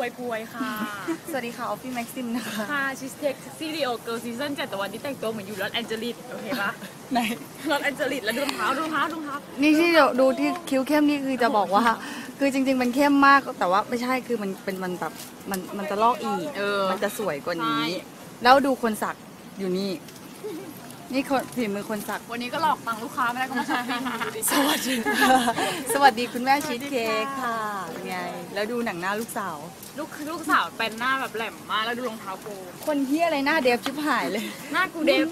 วยพวยค่ะ สวัสดีค่ะออฟฟี่แม็กซิมนะคะค่ะชิสเทคซีรีโอเกิร์ลซีซั่นเจ็ดแต่วันนี้แต่งตัวเหมือนอยู่ลอสแอนเจลิสโอเคปะไหนลอสแอนเจลิสแล้วดูรองเท้าดูรองเท้าดูรองเท้านี่ที่เราดูที่คิ้วเข้มนี่คือจะบอกว่า คือจริง ๆ มันเข้มมากแต่ว่าไม่ใช่คือมันเป็นมันแบบมันมันจะลอกอีกเออมันจะสวยกว่านี้ใช่แล้วดูคนสักอยู่นี่ นี่คนฝีมือคนสัก วันนี้ก็หลอกตังค์ลูกค้าไม่ได้ก็มาช้อปปิ้งดูดิสวัสดีค่ะสวัสดีคุณแม่ชีสเค้กค่ะเป็นไง แล้วดูหนังหน้าลูกสาว ลูกลูกสาวเป็นหน้าแบบแหลมมากแล้วดูรองเท้าโปคนเฮียอะไรหน้าเดฟชิบหายเลย หน้ากูเดฟ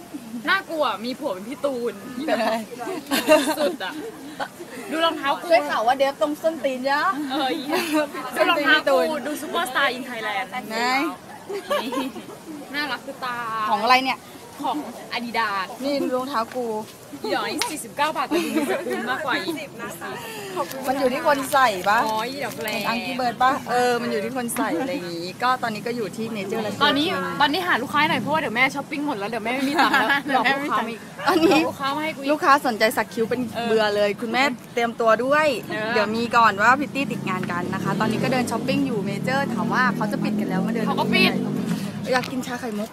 หน้ากูอะมีผัวเป็นพี่ตูนเป็นอะไร สุดอะ ดูรองเท้ากูได้ข่าวว่าเดฟตรงส้นตีนจ้ะเอออีดูรองเท้ากูดูซูเปอร์สตาร์อินไทยแลนด์ไหนน่ารักคือตาของอะไรเนี่ย ของอาดิดาสนี่รองเท้ากู หย่อย49 บาทแต่ดูมีสกุลมากกว่าอีกมันอยู่ที่คนใส่ปะอ๋อดอกแรอังกี้เบิร์ดปะเออ มันอยู่ที่คนใส่อะไรอย่างงี้ ก็ตอนนี้ก็อยู่ที่เนเจอร์แล้วตอนนี้ตอนนี้หาลูกค้าหน่อยเพราะว่าเดี๋ยวแม่ช้อปปิ้งหมดแล้วเดี๋ยวแม่ไม่มีตังค์แล้วหลอกลูกค้ามาอีกตอนนี้ลูกค้ามาให้กูอีลูกกค้าสนใจสักคิ้วเป็นเออเบื่อเลย คุณแม่เตรียมตัวด้วยเออเดี๋ยวมีก่อนว่าพิตตี้ติดงานกันนะคะ ตอนนี้ก็เดินช้อปปิ้งอยู่เมเจอร์ถามว่าเขาจะปิดกันแล้วมาเดินเขาก็ปิดอยากกินชาไข่มุก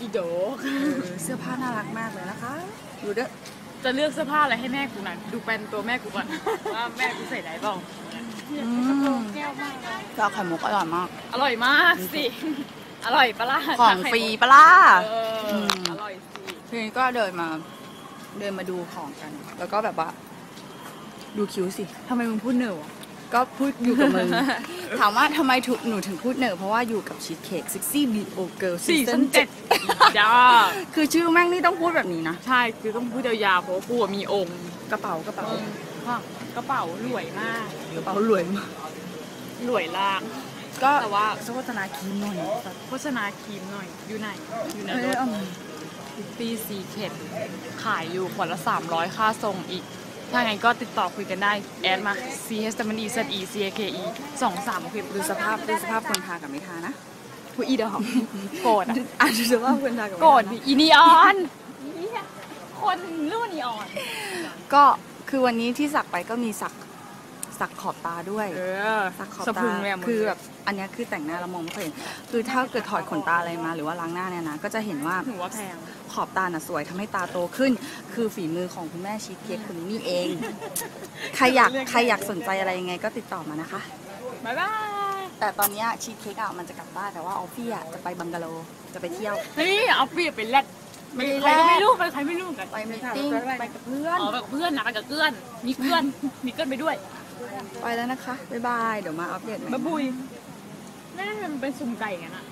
อีโดเออเสื้อผ้าน่ารักมากเลยนะคะดูเด้อจะเลือกเสื้อผ้าอะไรให้แม่กูหน่อยดูเป็นตัวแม่กูก่อน ว่าแม่กูใส่ได้เปล่าอืมแก้วมากเลยชาไข่มุกอร่อยมาก อร่อยมากสิ อร่อยปะล่ะของฟรีปะล่ะเอออมอร่อยสิทีนี้ก็เดินมา เดินมาดูของกัน แล้วก็แบบว่า ดูคิ้วสิทำไมมึงพูดเหนือวะก็พูดอยู่กับมึง ถามว่าทำไมถูกหนูถึงพูดเหนอเพราะว่าอยู่กับชีสเค้กซิกซี่บีโอเกิลซีสี่ซั่ชั้นนเจ็เจ็ดดจ้าคือชื่อแม่งนี่ต้องพูดแบบนี้นะ ใช่ คือต้องพูดยาวๆ เพราะว่ากูอะมีองค์กระเป๋ากระเป๋าว่ากระเป๋ารวยมากกระเป๋ารวยมากรวยล่าง ก็แต่ว่าโฆษณาครีมหน่อยโฆษณาครีมหน่อย อยู่ไหน อยู่ในเอ้รยถเอามาปีซีเข็ดขายอยู่ขวดละ300ค่าส่งอีก ถ้าไงก็ติดต่อคุยกันได้ แอดมา C H W E Z E C A K E สองสามคลิปดูสภาพดูสภาพคนทากับไม่ทานะผู้อีเดอมโกรธอะอะดูสภาพคนทากับไม่ทานะโกรธดิอีนีออนอีเนี่ยคนรุ่นนีออน ก็คือวันนี้ที่สักไปก็มีสักสักขอบตาด้วยเออสักขอบสะตาพรึงเลยะมึงคือแบบอันเนี้ยคือแต่งหน้าเรามองไม่ค่อยเห็น คือถ้าเกิดถอดขนตาอะไรมาหรือว่าล้างหน้าเนี่ยนะก็จะเห็นว่าหนูว่าแพงข อบตาน่ะสวยทำให้ตาโตขึ้น คือฝีมือของคุณแม่ชีสเค้กคนนี้นี่เอง ใครอยากใครอยากสนใจอะไรยังไงก็ติดต่อมานะคะ บ๊ายบาย แต่ตอนเนี้ยชีสเค้กอะมันจะกลับบ้านแต่ว่าออฟฟี่อะจะไปบังกะโลจะไปเที่ยว เฮ้ยเอาเปรียบไปแลดไม่ได้ใครก็แลดไม่รู้ไปใครไม่รู้กันไปมีตติ้งไปกับเพื่อน อ๋อไปกับเพื่อนนะไปกับเพื่อนมีเพื่อนมีเพื่อนไปด้วยไปแล้วนะคะ บ๊ายบาย เดี๋ยวมาอัปเดตใหม่บ๊ายบุยแม่ทำไมมันเป็นสุ่มไก่กันอะ